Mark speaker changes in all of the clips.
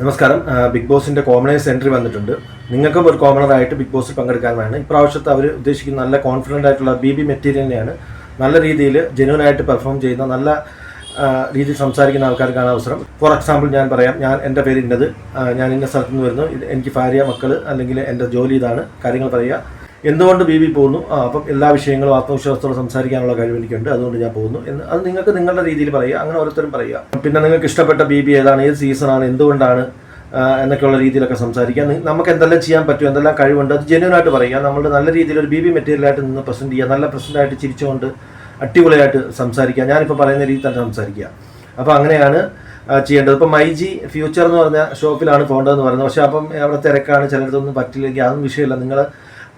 Speaker 1: നമസ്കാരം. ബിഗ് ബോസിന്റെ commoners entry വന്നിട്ടുണ്ട്. നിങ്ങൾക്കും ഒരു കോമണർ ആയിട്ട് ബിഗ് ബോസിൽ പങ്കെടുക്കാനാണ് ഇപ്രാവശ്യത്തെ അവർ ഉദ്ദേശിക്കുന്ന നല്ല കോൺഫിഡന്റ് ആയിട്ടുള്ള ബി ബി മെറ്റീരിയലിനെയാണ് നല്ല രീതിയിൽ ജെന്യൂൻ ആയിട്ട് പെർഫോം ചെയ്യുന്ന നല്ല രീതിയിൽ സംസാരിക്കുന്ന ആൾക്കാർക്കാണ് അവസരം. ഫോർ എക്സാമ്പിൾ ഞാൻ പറയാം. ഞാൻ എന്റെ പേര് ഇന്നത്. ഞാൻ ഇന്ന സ്ഥലത്ത് നിന്ന് വരുന്നു. എനിക്ക് ഭാര്യ മക്കൾ അല്ലെങ്കിൽ എന്റെ ജോലി ഇതാണ്. കാര്യങ്ങൾ പറയുക. എന്തുകൊണ്ട് ബി ബി പോകുന്നു? ആ അപ്പം എല്ലാ വിഷയങ്ങളും ആത്മവിശ്വാസത്തോടെ സംസാരിക്കാനുള്ള കഴിവ് എനിക്കുണ്ട്. അതുകൊണ്ട് ഞാൻ പോകുന്നു. എന്ന് അത് നിങ്ങൾക്ക് നിങ്ങളുടെ രീതിയിൽ പറയുക. അങ്ങനെ ഓരോരുത്തരും പറയുക. പിന്നെ നിങ്ങൾക്ക് ഇഷ്ടപ്പെട്ട ബി ബി ഏതാണ്? ഏത് സീസണാണ് എന്തുകൊണ്ടാണ്? എന്നൊക്കെയുള്ള രീതിയിലൊക്കെ സംസാരിക്കുക. നി- നമുക്ക് എന്തെല്ലാം ചെയ്യാൻ പറ്റും? എന്തെല്ലാം കഴിവുണ്ട്? അത് ജെന്യൂൻ ആയിട്ട് പറയുക. നമ്മളുടെ നല്ല രീതിയിൽ ഒരു ബി ബി മെറ്റീരിയലായിട്ട് നിന്ന് പ്രസന്റ് ചെയ്യുക. നല്ല പ്രസന്റായിട്ട് ചിരിച്ചുകൊണ്ട് അടിപൊളിയായിട്ട് സംസാരിക്കുക. ഞാനിപ്പോൾ പറയുന്ന രീതിയിൽ തന്നെ സംസാരിക്കുക. അപ്പോൾ അങ്ങനെയാണ് ചെയ്യേണ്ടത്. ഇപ്പം മൈ ജി ഫ്യൂച്ചർ എന്ന് പറഞ്ഞ ഷോപ്പിലാണ് പോകേണ്ടതെന്ന് പറയുന്നത്. പക്ഷേ അപ്പം അവിടെ തിരക്കാണ്. ചിലയിടത്തൊന്നും പറ്റില്ലെങ്കിൽ അതൊന്നും വിഷയമില്ല. നിങ്ങൾ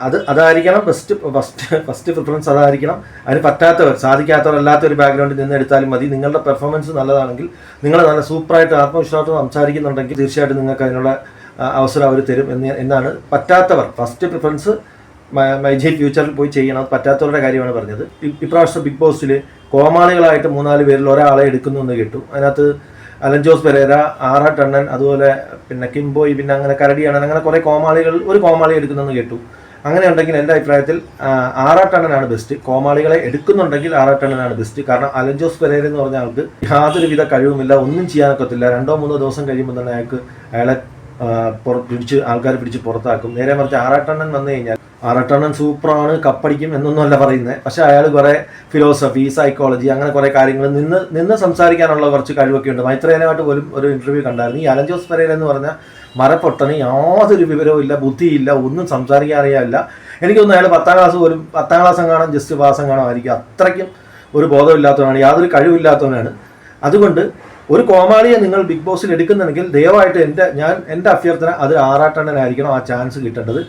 Speaker 1: അത് അതായിരിക്കണം. ഫസ്റ്റ് ഫസ്റ്റ് ഫസ്റ്റ് പ്രിഫറൻസ് അതായിരിക്കണം. അതിന് പറ്റാത്തവർ സാധിക്കാത്തവർ അല്ലാത്ത ഒരു ബാക്ക്ഗ്രൗണ്ടിൽ നിന്ന് എടുത്താലും മതി. നിങ്ങളുടെ പെർഫോമൻസ് നല്ലതാണെങ്കിൽ നിങ്ങൾ നല്ല സൂപ്പറായിട്ട് ആത്മവിശ്വാസം സംസാരിക്കുന്നുണ്ടെങ്കിൽ തീർച്ചയായിട്ടും നിങ്ങൾക്ക് അതിനുള്ള അവസരം അവർ തരും എന്ന് എന്നാണ് പറ്റാത്തവർ. ഫസ്റ്റ് പ്രിഫറൻസ് മൈ മൈജി ഫ്യൂച്ചറിൽ പോയി ചെയ്യണം. പറ്റാത്തവരുടെ കാര്യമാണ് പറഞ്ഞത്. ഇപ്രാവശ്യം ബിഗ് ബോസിൽ കോമാളികളായിട്ട് മൂന്നാൽ പേരിൽ ഒരാളെ എടുക്കുന്നു എന്ന് കേട്ടു. അതിനകത്ത് അലൻ ജോസ് പെരേര ആറാ ടണ്ണൻ അതുപോലെ പിന്നെ കിംബോയ് പിന്നെ അങ്ങനെ കരടിയാണ് അങ്ങനെ കുറേ കോമാളികൾ ഒരു കോമാളി എടുക്കുന്നെന്ന് കേട്ടു. അങ്ങനെ ഉണ്ടെങ്കിൽ എന്റെ അഭിപ്രായത്തിൽ ആറാട്ടണ്ണനാണ് ആറാ ടണ്ണനാണ് ബെസ്റ്റ് കോമാളികളെ എടുക്കുന്നുണ്ടെങ്കിൽ ആറാട്ടണ്ണനാണ് ബെസ്റ്റ് കാരണം അലഞ്ചോസ് പെരേര എന്ന് പറഞ്ഞ ആൾക്ക് യാതൊരുവിധ കഴിവുമില്ല ഒന്നും ചെയ്യാനൊക്കത്തില്ല. രണ്ടോ മൂന്നോ ദിവസം കഴിയുമ്പോൾ തന്നെ അയാൾക്ക് അയാളെ പിടിച്ച് ആൾക്കാർ പിടിച്ച് പുറത്താക്കും. നേരെ മറിച്ച് ആറാട്ടണ്ണൻ വന്നു കഴിഞ്ഞാൽ ആറാട്ടണ്ണൻ സൂപ്പറാണ് കപ്പടിക്കും എന്നൊന്നും അല്ല പറയുന്നത് പക്ഷെ അയാൾ കുറേ ഫിലോസഫി സൈക്കോളജി അങ്ങനെ കുറേ കാര്യങ്ങൾ നിന്ന് നിന്ന് സംസാരിക്കാനുള്ള കുറച്ച് കഴിവൊക്കെ ഉണ്ട്. മൈത്രേനായിട്ട് പോലും ഒരു ഇന്റർവ്യൂ കണ്ടായിരുന്നു. ഈ അലൻ ജോസ് പെരേര എന്ന് പറഞ്ഞ മരപ്പൊട്ടന് യാതൊരു വിവരവും ഇല്ല ബുദ്ധിയില്ല ഒന്നും സംസാരിക്കാൻ അറിയാനില്ല എനിക്കൊന്നും അയാൾ പത്താം ക്ലാസ് പോലും പത്താം ക്ലാസ് കാണാൻ ജസ്റ്റ് പാസ് കാണാമായിരിക്കും അത്രയ്ക്കും ഒരു ബോധമില്ലാത്തവനാണ് യാതൊരു കഴിവില്ലാത്തവനാണ്. അതുകൊണ്ട് ഒരു കോമാളിയെ നിങ്ങൾ ബിഗ് ബോസിൽ എടുക്കുന്നുണ്ടെങ്കിൽ ദയവായിട്ട് എന്റെ ഞാൻ എന്റെ അഭ്യർത്ഥന അത് ആറാട്ടണ്ണനായിരിക്കണം ആ ചാൻസ് കിട്ടേണ്ടത്.